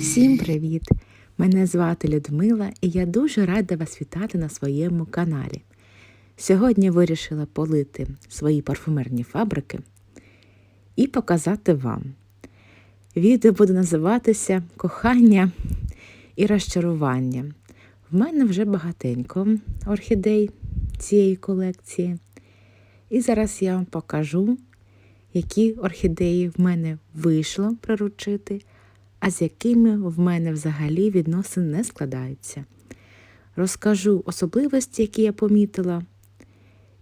Всім привіт! Мене звати Людмила і я дуже рада вас вітати на своєму каналі. Сьогодні вирішила полити свої парфумерні фабрики і показати вам. Відео буде називатися Кохання і розчарування. В мене вже багатенько орхідей цієї колекції. І зараз я вам покажу, які орхідеї в мене вийшло приручити, а з якими в мене взагалі відносини не складаються. Розкажу особливості, які я помітила,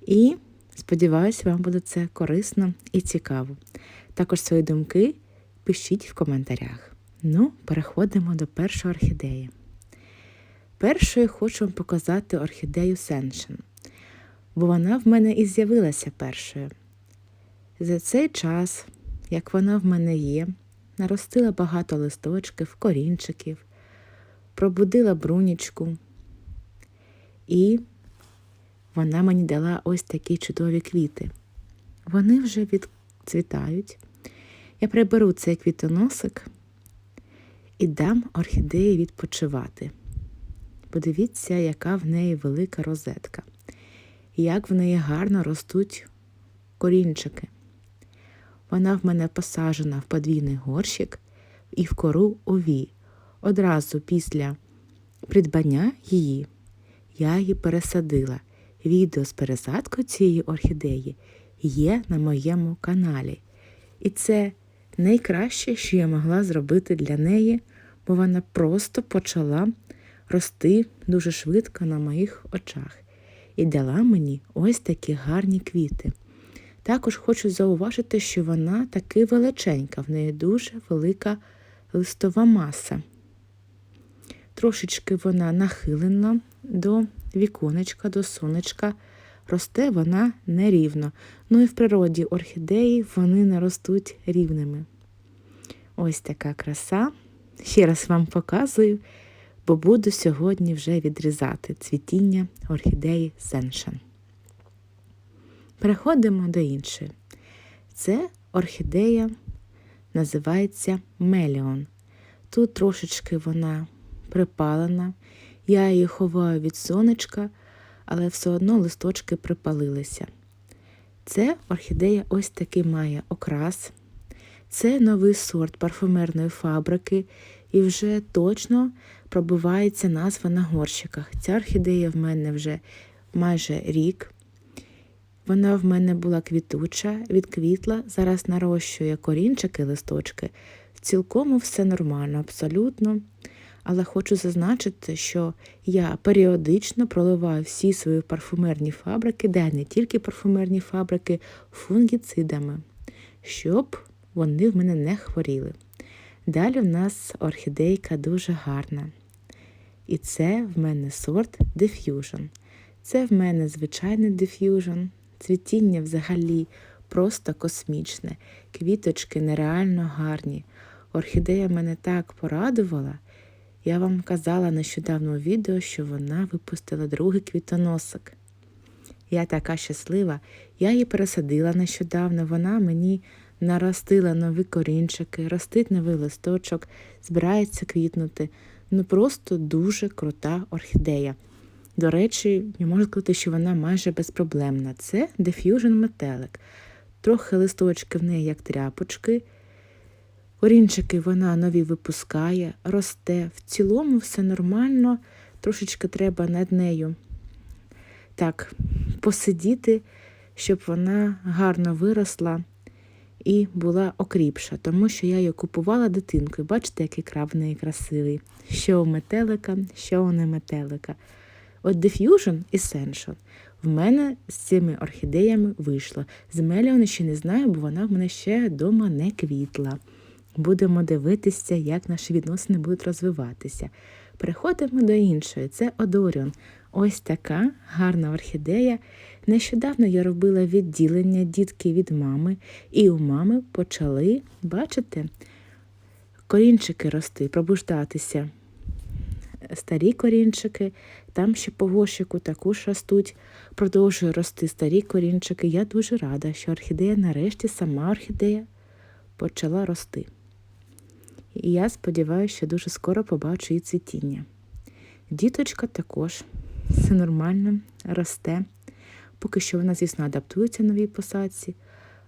і сподіваюся, вам буде це корисно і цікаво. Також свої думки пишіть в коментарях. Ну, переходимо до першої орхідеї. Першою хочу вам показати орхідею Сеншен, бо вона в мене і з'явилася першою. За цей час, як вона в мене є, наростила багато листочків, корінчиків, пробудила брунічку, і вона мені дала ось такі чудові квіти. Вони вже відцвітають. Я приберу цей квітоносик і дам орхідеї відпочивати. Подивіться, яка в неї велика розетка, як в неї гарно ростуть корінчики. Вона в мене посаджена в подвійний горщик і в кору ові. Одразу після придбання її я її пересадила. Відео з пересадкою цієї орхідеї є на моєму каналі. І це найкраще, що я могла зробити для неї, бо вона просто почала рости дуже швидко на моїх очах і дала мені ось такі гарні квіти. Також хочу зауважити, що вона таки величенька, в неї дуже велика листова маса. Трошечки вона нахилена до віконечка, до сонечка, росте вона нерівно. Ну і в природі орхідеї вони не ростуть рівними. Ось така краса. Ще раз вам показую, бо буду сьогодні вже відрізати цвітіння орхідеї Сеншен. Переходимо до іншої. Це орхідея називається Меліон. Тут трошечки вона припалена, я її ховаю від сонечка, але все одно листочки припалилися. Це орхідея ось такий має окрас. Це новий сорт парфумерної фабрики, і вже точно пробивається назва на горщиках. Ця орхідея в мене вже майже рік. Вона в мене була квітуча, відквітла, зараз нарощує корінчики, листочки. Цілком все нормально, абсолютно. Але хочу зазначити, що я періодично проливаю всі свої парфумерні фабрики, де не тільки парфумерні фабрики, фунгіцидами, щоб вони в мене не хворіли. Далі в нас орхідейка дуже гарна. І це в мене сорт Diffusion. Це в мене звичайний Diffusion. Цвітіння взагалі просто космічне, квіточки нереально гарні. Орхідея мене так порадувала. Я вам казала нещодавно у відео, що вона випустила другий квітоносик. Я така щаслива, я її пересадила нещодавно, вона мені наростила нові корінчики, ростить новий листочок, збирається квітнути. Ну просто дуже крута орхідея. До речі, я можу сказати, що вона майже безпроблемна. Це Diffusion метелик. Трохи листочки в неї, як тряпочки. Корінчики вона нові випускає, росте. В цілому все нормально, трошечки треба над нею так посидіти, щоб вона гарно виросла і була окріпша, тому що я її купувала дитинкою. Бачите, який краб в красивий. Що у метелика, що у не метелика. От Diffusion і Sensation в мене з цими орхідеями вийшло. З Меліон ще не знаю, бо вона в мене ще вдома не квітла. Будемо дивитися, як наші відносини будуть розвиватися. Переходимо до іншої. Це Одоріон. Ось така гарна орхідея. Нещодавно я робила відділення дітки від мами, і у мами почали, бачите, корінчики рости, пробуждатися старі корінчики, Там ще по горщику також ростуть, продовжує рости старі корінчики. Я дуже рада, що орхідея нарешті сама орхідея почала рости. І я сподіваюся, що дуже скоро побачу її цвітіння. Діточка також все нормально, росте. Поки що вона, звісно, адаптується новій посадці,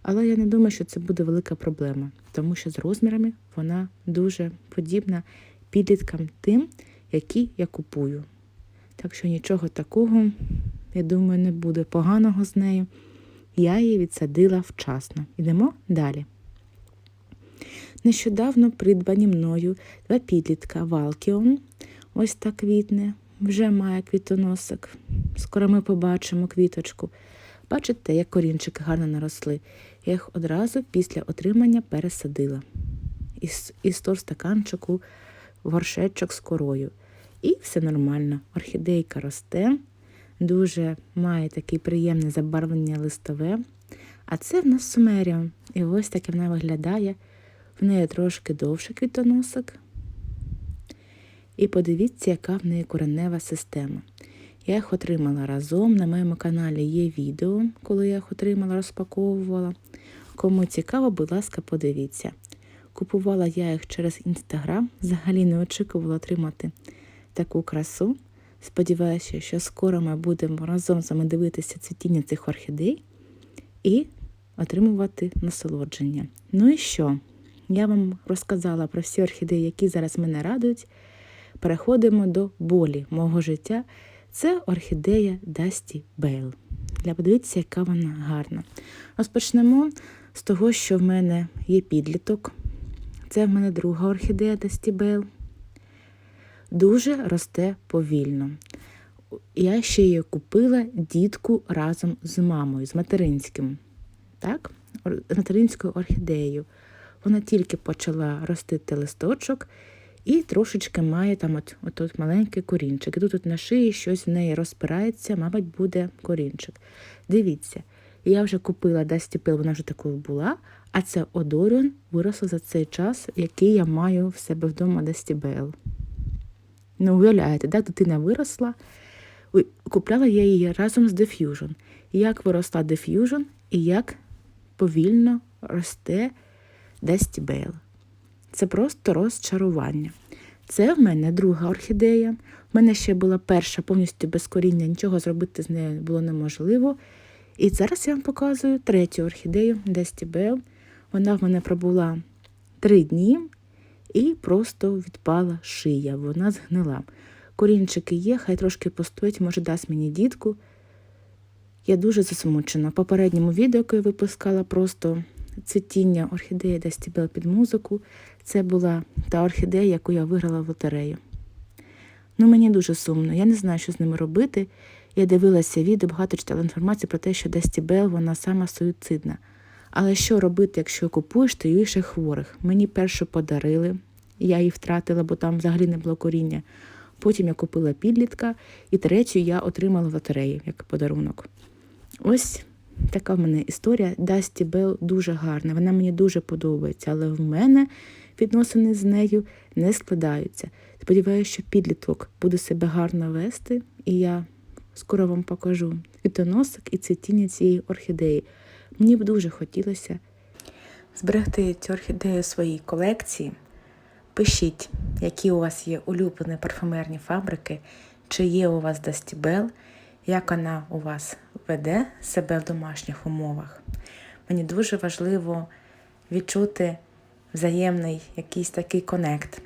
але я не думаю, що це буде велика проблема, тому що з розмірами вона дуже подібна підліткам тим, які я купую. Так що нічого такого, я думаю, не буде поганого з нею. Я її відсадила вчасно. Йдемо далі. Нещодавно придбані мною два підлітка Валкіон. Ось так квітне, вже має квітоносик. Скоро ми побачимо квіточку. Бачите, як корінчики гарно наросли. Я їх одразу після отримання пересадила. Із, із стаканчику горшечок з корою. І все нормально. Орхідейка росте, дуже має таке приємне забарвлення листове. А це в нас сумеріум. І ось таке вона виглядає. В неї трошки довший квітоносик. І подивіться, яка в неї коренева система. Я їх отримала разом. На моєму каналі є відео, коли я їх отримала, розпаковувала. Кому цікаво, будь ласка, подивіться. Купувала я їх через інстаграм, взагалі не очікувала отримати таку красу. Сподіваюся, що скоро ми будемо разом з вами дивитися цвітіння цих орхідей і отримувати насолодження. Ну і що? Я вам розказала про всі орхідеї, які зараз мене радують. Переходимо до болі мого життя. Це орхідея Дасті Бейл. Для подивіться, яка вона гарна. Розпочнемо з того, що в мене є підліток. Це в мене друга орхідея Дасті Бейл. Дуже росте повільно. Я ще її купила дітку разом з мамою, з материнським. Так? Материнською орхідеєю. Вона тільки почала ростити листочок і трошечки має там от, от, от маленький корінчик. І тут от на шиї щось в неї розпирається, мабуть, буде корінчик. Дивіться, я вже купила Дасті Пил, вона вже такою була, а це Одоріон виросла за цей час, який я маю в себе вдома Бейл. Ну, уявляєте, да? дитина виросла, купляла я її разом з Diffusion. Як виросла Diffusion і як повільно росте Десті Бейл. Це просто розчарування. Це в мене друга орхідея. У мене ще була перша повністю без коріння, нічого зробити з нею було неможливо. І зараз я вам показую третю орхідею Десті Бейл. Вона в мене пробула три дні і просто відпала шия. Вона згнила. Корінчики є, хай трошки постоять, може, дасть мені дітку. Я дуже засмучена. В попередньому відео, яке я випускала, просто цвітіння орхідеї Дестібел під музику. Це була та орхідея, яку я виграла в лотерею. Ну, мені дуже сумно, я не знаю, що з ними робити. Я дивилася відео, багато читала інформацію про те, що Дестібел, вона сама суїцидна. Але що робити, якщо купуєш інших хворих? Мені першу подарили, я її втратила, бо там взагалі не було коріння. Потім я купила підлітка, і третю я отримала в лотереї як подарунок. Ось така в мене історія. Дасті Бел дуже гарна, вона мені дуже подобається, але в мене відносини з нею не складаються. Сподіваюся, що підліток буде себе гарно вести, і я скоро вам покажу квітоносик і цвітіння цієї орхідеї. Мені б дуже хотілося зберегти цю орхідею своїй колекції. Пишіть, які у вас є улюблені парфумерні фабрики, чи є у вас Дастібел, як вона у вас веде себе в домашніх умовах. Мені дуже важливо відчути взаємний якийсь такий конект.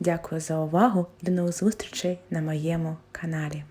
Дякую за увагу. До нових зустрічей на моєму каналі.